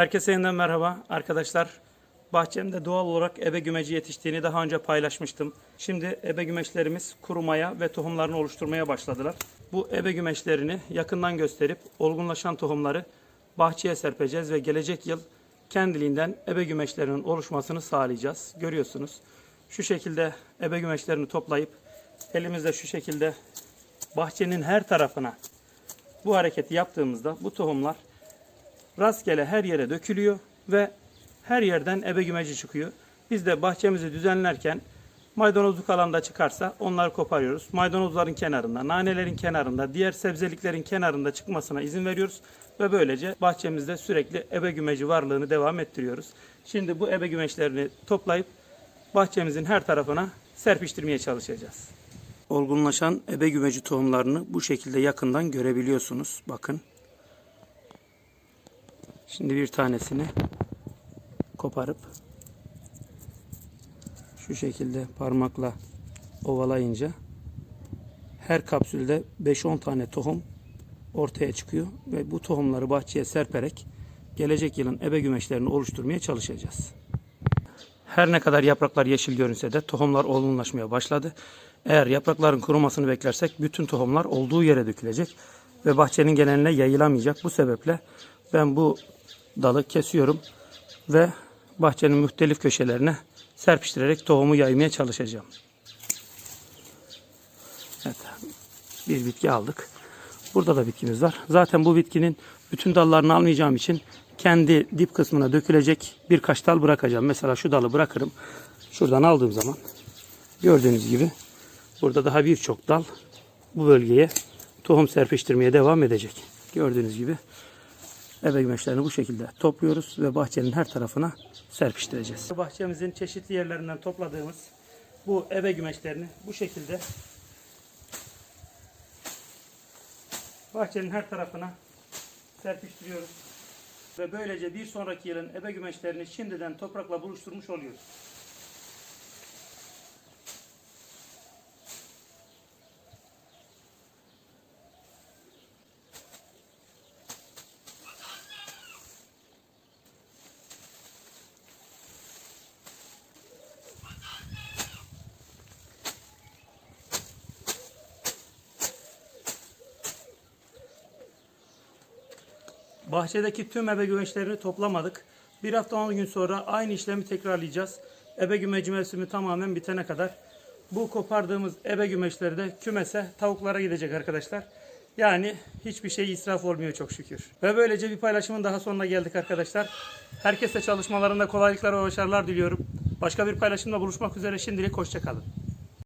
Herkese yeniden merhaba arkadaşlar. Bahçemde doğal olarak ebe gümeci yetiştiğini daha önce paylaşmıştım. Şimdi ebe gümeçlerimiz kurumaya ve tohumlarını oluşturmaya başladılar. Bu ebe gümeçlerini yakından gösterip olgunlaşan tohumları bahçeye serpeceğiz ve gelecek yıl kendiliğinden ebe gümeçlerinin oluşmasını sağlayacağız. Görüyorsunuz. Şu şekilde ebe gümeçlerini toplayıp elimizde şu şekilde bahçenin her tarafına bu hareketi yaptığımızda bu tohumlar rastgele her yere dökülüyor ve her yerden ebe gümeci çıkıyor. Biz de bahçemizi düzenlerken maydanozluk alanda çıkarsa onları koparıyoruz. Maydanozların kenarında, nanelerin kenarında, diğer sebzeliklerin kenarında çıkmasına izin veriyoruz. Ve böylece bahçemizde sürekli ebe gümeci varlığını devam ettiriyoruz. Şimdi bu ebe gümeçlerini toplayıp bahçemizin her tarafına serpiştirmeye çalışacağız. Olgunlaşan ebe gümeci tohumlarını bu şekilde yakından görebiliyorsunuz. Bakın. Şimdi bir tanesini koparıp şu şekilde parmakla ovalayınca her kapsülde 5-10 tane tohum ortaya çıkıyor ve bu tohumları bahçeye serperek gelecek yılın ebe gümeçlerini oluşturmaya çalışacağız. Her ne kadar yapraklar yeşil görünse de tohumlar olgunlaşmaya başladı. Eğer yaprakların kurumasını beklersek bütün tohumlar olduğu yere dökülecek ve bahçenin geneline yayılamayacak. Bu sebeple ben bu dalı kesiyorum ve bahçenin muhtelif köşelerine serpiştirerek tohumu yaymaya çalışacağım. Evet, bir bitki aldık. Burada da bitkimiz var. Zaten bu bitkinin bütün dallarını almayacağım için kendi dip kısmına dökülecek birkaç dal bırakacağım. Mesela şu dalı bırakırım. Şuradan aldığım zaman gördüğünüz gibi burada daha birçok dal bu bölgeye tohum serpiştirmeye devam edecek. Gördüğünüz gibi ebe gümeşlerini bu şekilde topluyoruz ve bahçenin her tarafına serpiştireceğiz. Bahçemizin çeşitli yerlerinden topladığımız bu ebe gümeçlerini bu şekilde bahçenin her tarafına serpiştiriyoruz. Ve böylece bir sonraki yılın ebe gümeçlerini şimdiden toprakla buluşturmuş oluyoruz. Bahçedeki tüm ebe güveçlerini toplamadık. Bir hafta 10 gün sonra aynı işlemi tekrarlayacağız. Ebe gümeci mevsimi tamamen bitene kadar. Bu kopardığımız ebe gümeçleri de kümese tavuklara gidecek arkadaşlar. Yani hiçbir şey israf olmuyor çok şükür. Ve böylece bir paylaşımın daha sonuna geldik arkadaşlar. Herkese çalışmalarında kolaylıklar ve başarılar diliyorum. Başka bir paylaşımda buluşmak üzere şimdilik hoşçakalın.